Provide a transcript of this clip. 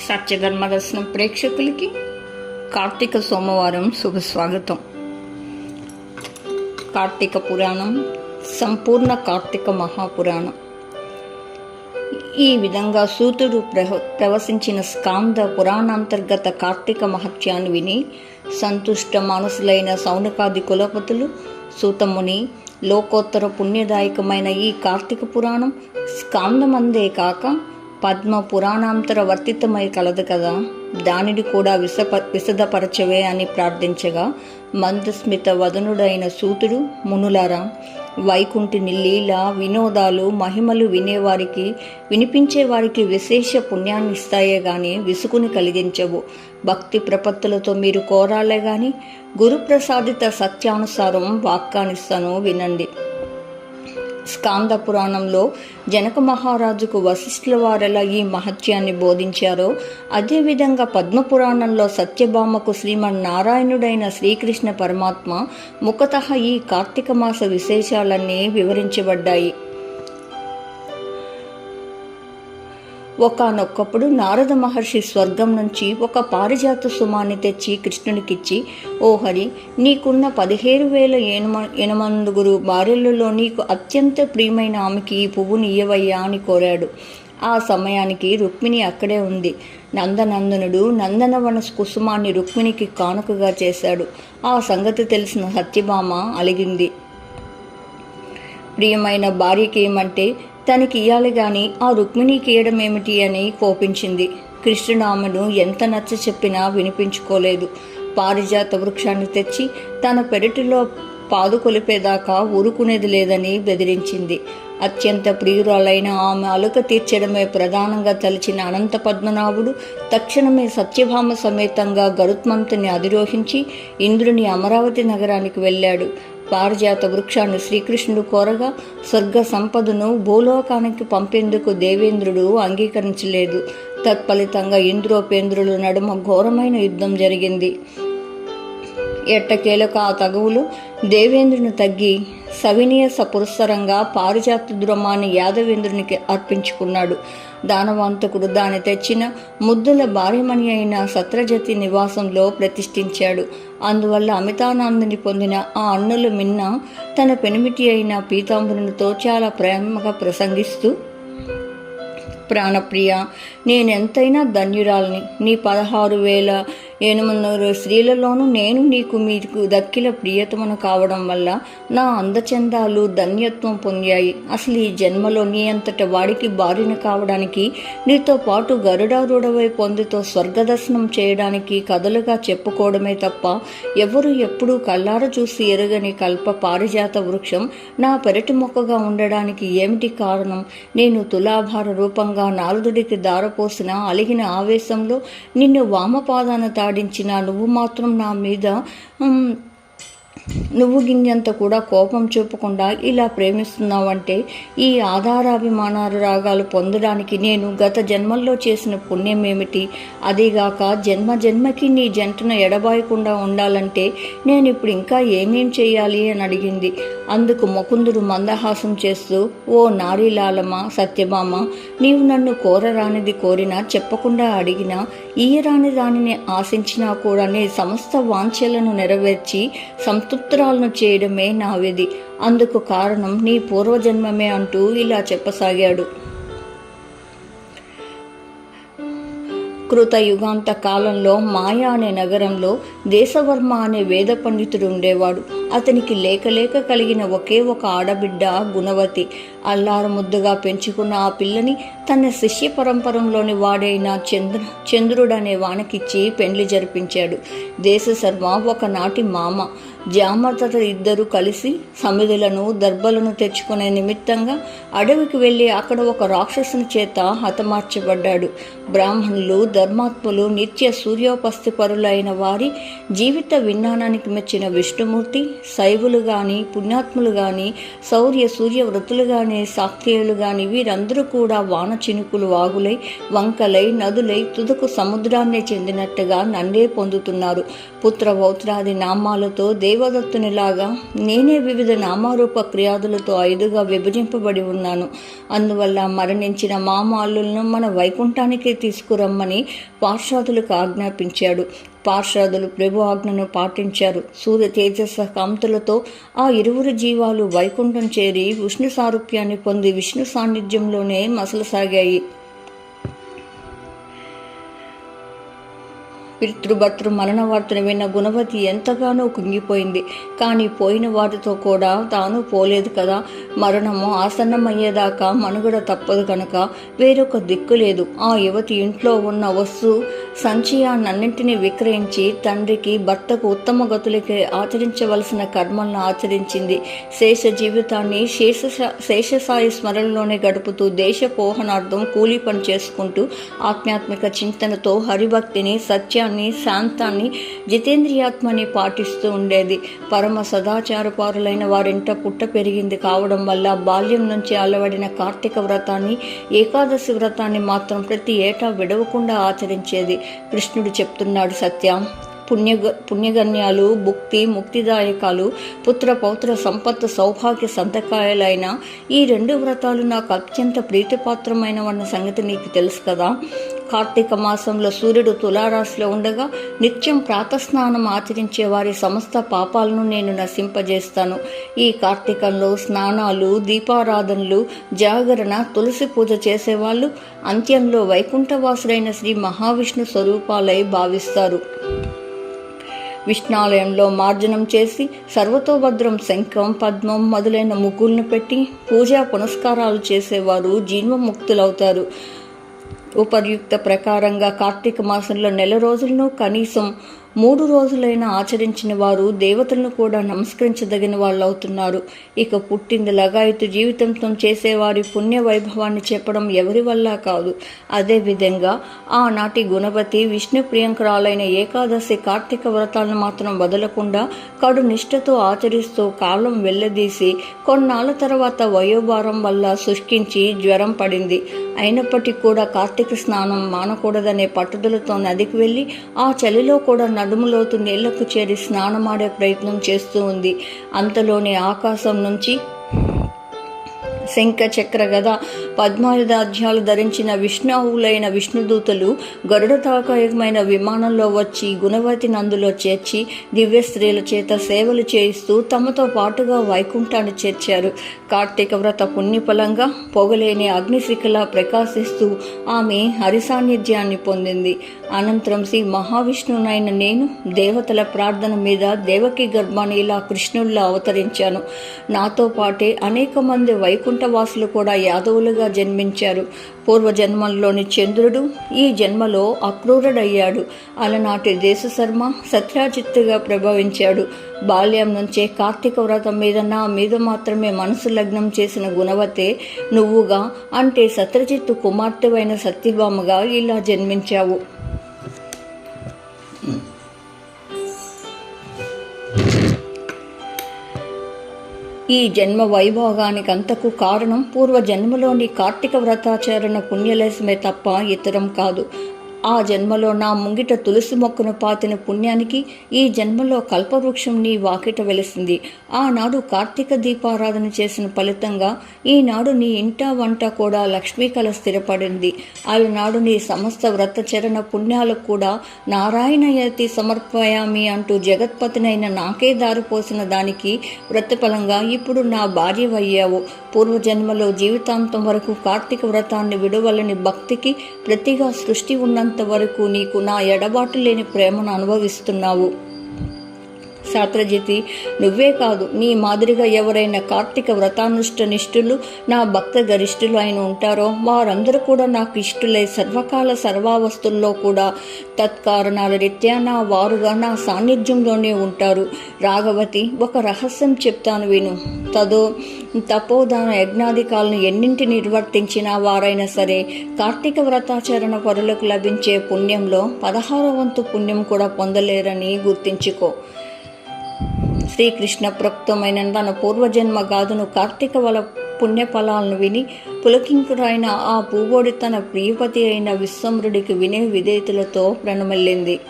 సత్యధర్మదర్శనం ప్రేక్షకులకి కార్తీక సోమవారం శుభస్వాగతం కార్తీక పురాణం సంపూర్ణ కార్తీక మహాపురాణం. ఈ విధంగా సూతుడు ప్రహ ప్రవశించిన స్కాంద పురాణాంతర్గత కార్తీక మహత్యాన్ని విని సంతుష్ట మనసులైన సౌనకాది కులపతులు సూతముని లోకోత్తర పుణ్యదాయకమైన ఈ కార్తీక పురాణం స్కాందమందే కాక పద్మ పురాణాంతర వర్తితమై కలదు కదా? దానిని కూడా విసప విశదపరచవే అని ప్రార్థించగా మందస్మిత వదనుడైన సూతుడు మునులారా వైకుంఠుని లీల వినోదాలు మహిమలు వినేవారికి వినిపించేవారికి విశేష పుణ్యాన్ని ఇస్తాయే గాని విసుకుని కలిగించవు. భక్తి ప్రపత్తులతో మీరు కోరాలే గాని గురుప్రసాదిత సత్యానుసారం వాక్కానిస్తాను వినండి. స్కాంద పురాణంలో జనక మహారాజుకు వశిష్ఠుల వారెలా ఈ మహత్యాన్ని బోధించారో అదేవిధంగా పద్మపురాణంలో సత్యభామకు శ్రీమన్నారాయణుడైన శ్రీకృష్ణ పరమాత్మ ముఖత ఈ కార్తీక మాస విశేషాలన్నీ వివరించబడ్డాయి. ఒకనొక్కప్పుడు నారద మహర్షి స్వర్గం నుంచి ఒక పారిజాత సుమాన్ని తెచ్చి కృష్ణునికిచ్చి ఓ హరి నీకున్న పదిహేను వేల ఎనమ ఎనమందుగురు భార్యలలో నీకు అత్యంత ప్రియమైన ఆమెకి ఈ పువ్వుని ఇయ్యవయ్యా అని కోరాడు. ఆ సమయానికి రుక్మిణి అక్కడే ఉంది. నందనందనుడు నందనవన కుసుమాన్ని రుక్మిణికి కానుకగా చేశాడు. ఆ సంగతి తెలిసిన సత్యభామ అలిగింది. ప్రియమైన భార్యకి ఏమంటే తనకి ఇయ్యాలి గాని ఆ రుక్మిణికి ఇయ్యడం ఏమిటి అని కోపించింది. కృష్ణునామను ఎంత నచ్చ చెప్పినా వినిపించుకోలేదు. పారిజాత వృక్షాన్ని తెచ్చి తన పెరటిలో పాదు కొలిపేదాకా ఊరుకునేది లేదని బెదిరించింది. అత్యంత ప్రియురాలైన ఆమె అలుక తీర్చడమే ప్రధానంగా తలిచిన అనంత పద్మనాభుడు తక్షణమే సత్యభామ సమేతంగా గరుత్మంతుని అధిరోహించి ఇంద్రుని అమరావతి నగరానికి వెళ్ళాడు. పారిజాత వృక్షాన్ని శ్రీకృష్ణుడు కోరగా స్వర్గ సంపదను భూలోకానికి పంపేందుకు దేవేంద్రుడు అంగీకరించలేదు. తత్ఫలితంగా ఇంద్రోపేంద్రుల నడుమ ఘోరమైన యుద్ధం జరిగింది. ఎట్టకేలకు ఆ తగువులు? దేవేంద్రుని తగ్గి సవినీయ సపురస్సరంగా పారిజాత ద్రోమాన్ని యాదవేంద్రునికి అర్పించుకున్నాడు. దానవంతకుడు దాన్ని తెచ్చిన ముద్దుల భార్యమణి అయిన సత్రజతి నివాసంలో ప్రతిష్ఠించాడు. అందువల్ల అమితానందుని పొందిన ఆ అన్నులు మిన్న తన పెనిమిటి అయిన పీతాంబరునితో చాలా ప్రేమగా ప్రసంగిస్తూ ప్రాణప్రియ నేనెంతైనా ధన్యురాల్ని. నీ పదహారు వేల ఎనిమిది స్త్రీలలోనూ నేను నీకు మీకు దక్కిల ప్రియతమను కావడం వల్ల నా అందచందాలు ధన్యత్వం పొందాయి. అసలు ఈ జన్మలో నీ అంతట వాడికి బారిన కావడానికి నీతో పాటు గరుడారుడవై పొందితో స్వర్గదర్శనం చేయడానికి కథలుగా చెప్పుకోవడమే తప్ప ఎవరు ఎప్పుడూ కల్లార చూసి ఎరగని కల్ప పారిజాత వృక్షం నా పెరటి మొక్కగా ఉండడానికి ఏమిటి కారణం? నేను తులాభార రూపంగా నారదుడికి దారపోసిన అలిగిన ఆవేశంలో నిన్ను వామపాదాన తాడించిన నువ్వు మాత్రం నా మీద నువ్వు గింజంత కూడా కోపం చూపకుండా ఇలా ప్రేమిస్తున్నావంటే ఈ ఆధారాభిమానాలు రాగాలు పొందడానికి నేను గత జన్మల్లో చేసిన పుణ్యం ఏమిటి అదేగాక జన్మ జన్మకి నీ జంటను ఎడబాయకుండా ఉండాలంటే నేను ఇప్పుడు ఇంకా ఏమేం చేయాలి అని అడిగింది. అందుకు ముకుందుడు మందహాసం చేస్తూ ఓ నారీలాలమ సత్యభామ నీవు నన్ను కోరరానిది కోరినా చెప్పకుండా అడిగినా ఈయరాని దానిని ఆశించినా కూడా నీ సమస్త వాంఛలను నెరవేర్చి సంతృప్తురాలను చేయడమే నా విధి అందుకు కారణం నీ పూర్వజన్మమే అంటూ ఇలా చెప్పసాగాడు. కృత యుగాంత కాలంలో మాయా అనే నగరంలో దేశవర్మ అనే వేద పండితుడు ఉండేవాడు. అతనికి లేక లేక కలిగిన ఒకే ఒక ఆడబిడ్డ గుణవతి. అల్లారు ముద్దుగా పెంచుకున్న ఆ పిల్లని తన శిష్య పరంపరంలోని వాడైన చంద్ర చంద్రుడనే వానకిచ్చి పెండ్లి జరిపించాడు. దేశ శర్మ ఒకనాటి మామ జామతత ఇద్దరు కలిసి సమిధులను దర్భలను తెచ్చుకునే నిమిత్తంగా అడవికి వెళ్ళి అక్కడ ఒక రాక్షసుని చేత హతమార్చబడ్డాడు. బ్రాహ్మణులు ధర్మాత్ములు నిత్య సూర్యోపస్థి పరులైన వారి జీవిత విజ్ఞానానికి మెచ్చిన విష్ణుమూర్తి శైవులు కానీ పుణ్యాత్ములు కానీ శౌర్య సూర్య వృత్తులు కానీ గాని సాక్తేయులు గాని వీరందరూ కూడా వాన చినుకులు వాగులై వంకలై నదులై తుదకు సముద్రాన్ని చెందినట్టుగా నన్నే పొందుతున్నారు. పుత్ర పౌత్రాది నామాలతో దేవదత్తునిలాగా నేనే వివిధ నామారూప క్రియాదులతో ఐదుగా విభజింపబడి ఉన్నాను. అందువల్ల మరణించిన మామాలులను మన వైకుంఠానికి తీసుకురమ్మని పార్షాదులకు ఆజ్ఞాపించాడు. పార్షదులు ప్రభు ఆజ్ఞను పాటించారు. సూర్య తేజస్వ కాంతులతో ఆ ఇరువురు జీవాలు వైకుంఠం చేరి విష్ణు సారూప్యాన్ని పొంది విష్ణు సాన్నిధ్యంలోనే మసలసాగాయి. పితృభర్తృ మరణ వార్తను విన్న గుణవతి ఎంతగానో కుంగిపోయింది. కానీ పోయిన వారితో కూడా తాను పోలేదు కదా. మరణము ఆసన్నమయ్యేదాకా మనుగడ తప్పదు కనుక వేరొక దిక్కు లేదు. ఆ యువతి ఇంట్లో ఉన్న వస్తువు సంచయాన్నింటినీ విక్రయించి తండ్రికి భర్తకు ఉత్తమ గతులకి ఆచరించవలసిన కర్మలను ఆచరించింది. శేష జీవితాన్ని శేష శేషసాయి స్మరణలోనే గడుపుతూ దేశ పోహనార్థం కూలీ పని చేసుకుంటూ ఆధ్యాత్మిక చింతనతో హరిభక్తిని సత్యాన్ని శాంతాన్ని జితేంద్రియాత్మని పాటిస్తూ ఉండేది. పరమ సదాచారపారులైన వారింట పుట్ట పెరిగింది కావడం వల్ల బాల్యం నుంచి అలవడిన కార్తీక వ్రతాన్ని ఏకాదశి వ్రతాన్ని మాత్రం ప్రతి ఏటా విడవకుండా ఆచరించేది. కృష్ణుడు చెప్తున్నాడు సత్యం. పుణ్య పుణ్యగణ్యాలు భుక్తి ముక్తిదాయకాలు పుత్ర పౌత్ర సంపత్ సౌభాగ్య సంతకాయలైన ఈ రెండు వ్రతాలు నాకు అత్యంత ప్రీతిపాత్రమైనవన్న సంగతి నీకు తెలుసు కదా? కార్తీక మాసంలో సూర్యుడు తులారాశిలో ఉండగా నిత్యం ప్రాతస్నానం ఆచరించే వారి సమస్త పాపాలను నేను నశింపజేస్తాను. ఈ కార్తీకంలో స్నానాలు దీపారాధనలు జాగరణ తులసి పూజ చేసేవాళ్ళు అంత్యంలో వైకుంఠవాసుడైన శ్రీ మహావిష్ణు స్వరూపాలై భావిస్తారు. విష్ణాలయంలో మార్జనం చేసి సర్వతోభద్రం శంఖం పద్మం మొదలైన ముగ్గులను పెట్టి పూజా పునస్కారాలు చేసేవారు జీవముక్తులవుతారు ఉపర్యుక్త ప్రకారంగా కార్తీక మాసంలో నెల రోజులను కనీసం మూడు రోజులైనా ఆచరించిన వారు దేవతలను కూడా నమస్కరించదగిన వాళ్ళు అవుతున్నారు ఇక పుట్టింది లగాయతు జీవితంతో చేసేవారి పుణ్య వైభవాన్ని చెప్పడం ఎవరి వల్ల కాదు. అదేవిధంగా ఆనాటి గుణవతి విష్ణు ప్రియంకరాలైన ఏకాదశి కార్తీక వ్రతాలను మాత్రం వదలకుండా కడు నిష్ఠతో ఆచరిస్తూ కాలం వెళ్ళదీసి కొన్నాళ్ళ తర్వాత వయోభారం వల్ల శుష్కించి జ్వరం పడింది. అయినప్పటికీ కూడా కార్తీక స్నానం మానకూడదనే పట్టుదలతో నదికి వెళ్ళి ఆ చలిలో కూడా నడుములోతు నీళ్ళకు చేరి స్నానమాడే ప్రయత్నం చేస్తూ ఉంది. అంతలోని ఆకాశం నుంచి శంఖ చక్ర గద పద్మాయుధాధ్యాలు ధరించిన విష్ణువులైన విష్ణుదూతలు గరుడతాకాయకమైన విమానంలో వచ్చి గుణవతి నందులో చేర్చి దివ్య స్త్రీల చేత సేవలు చేయిస్తూ తమతో పాటుగా వైకుంఠాన్ని చేర్చారు. కార్తీక వ్రత పుణ్యఫలంగా పొగలేని అగ్నిశిఖలా ప్రకాశిస్తూ ఆమె హరి సాన్నిధ్యాన్ని పొందింది. అనంతరం శ్రీ మహావిష్ణువునైన నేను దేవతల ప్రార్థన మీద దేవకి గర్భాన్ని ఇలా కృష్ణుల్లా అవతరించాను. నాతో పాటే అనేక మంది వైకుంఠ వాసులు కూడా యాదవులుగా జన్మించారు. పూర్వజన్మల్లోని చంద్రుడు ఈ జన్మలో అక్రూరుడయ్యాడు. అలనాటి దేశశర్మ సత్యాజిత్తుగా ప్రభవించాడు. బాల్యం నుంచే కార్తీక వ్రతం మీద నా మీద మాత్రమే మనసు లగ్నం చేసిన గుణవతే నువ్వుగా అంటే సత్రజిత్తు కుమార్తెవైన సత్యభామగా ఇలా జన్మించావు. ఈ జన్మ వైభోగానికంతకు కారణం పూర్వ జన్మలోని కార్తీక వ్రతాచరణ పుణ్యలేశమే తప్ప ఇతరం కాదు. ఆ జన్మలో నా ముంగిట తులసి మొక్కను పాతిన పుణ్యానికి ఈ జన్మలో కల్పవృక్షం నీ వాకిట వెలిసింది. ఆనాడు కార్తీక దీపారాధన చేసిన ఫలితంగా ఈనాడు నీ ఇంట వంట కూడా లక్ష్మీ కళ స్థిరపడింది. అలనాడు నీ సమస్త వ్రతచరణ పుణ్యాలకు కూడా నారాయణయతి సమర్పయామి అంటూ జగత్పతినైన నాకే దారిపోసిన దానికి వ్రతఫలంగా ఇప్పుడు నా భార్యవయ్యావు. పూర్వజన్మలో జీవితాంతం వరకు కార్తీక వ్రతాన్ని విడవలని భక్తికి ప్రతిగా సృష్టి ఉన్నంత వరకు నీకు నా ఎడబాటు లేని ప్రేమను అనుభవిస్తున్నావు. శాస్త్రజితి నువ్వే కాదు నీ మాదిరిగా ఎవరైనా కార్తీక వ్రతానుష్ట నిష్ఠులు నా భక్త గరిష్ఠులు అయిన ఉంటారో వారందరూ కూడా నాకు ఇష్టులై. సర్వకాల సర్వావస్థల్లో కూడా తత్కారణాల రీత్యా నా వారుగా నా సాన్నిధ్యంలోనే ఉంటారు. రాఘవతి ఒక రహస్యం చెప్తాను విను. తదో తపోదాన యజ్ఞాధికాలను ఎన్నింటి నిర్వర్తించిన వారైనా సరే కార్తీక వ్రతాచరణ పరులకు లభించే పుణ్యంలో పదహారవంతు పుణ్యం కూడా పొందలేరని గుర్తించుకో. శ్రీకృష్ణ ప్రోక్తమైన తన పూర్వజన్మ గాథను కార్తీక వల పుణ్యఫలాలను విని పులకింకుడైన ఆ పూవోడి తన ప్రియపతి అయిన విశ్వమృడికి వినే విధేయతలతో ప్రణమిల్లింది.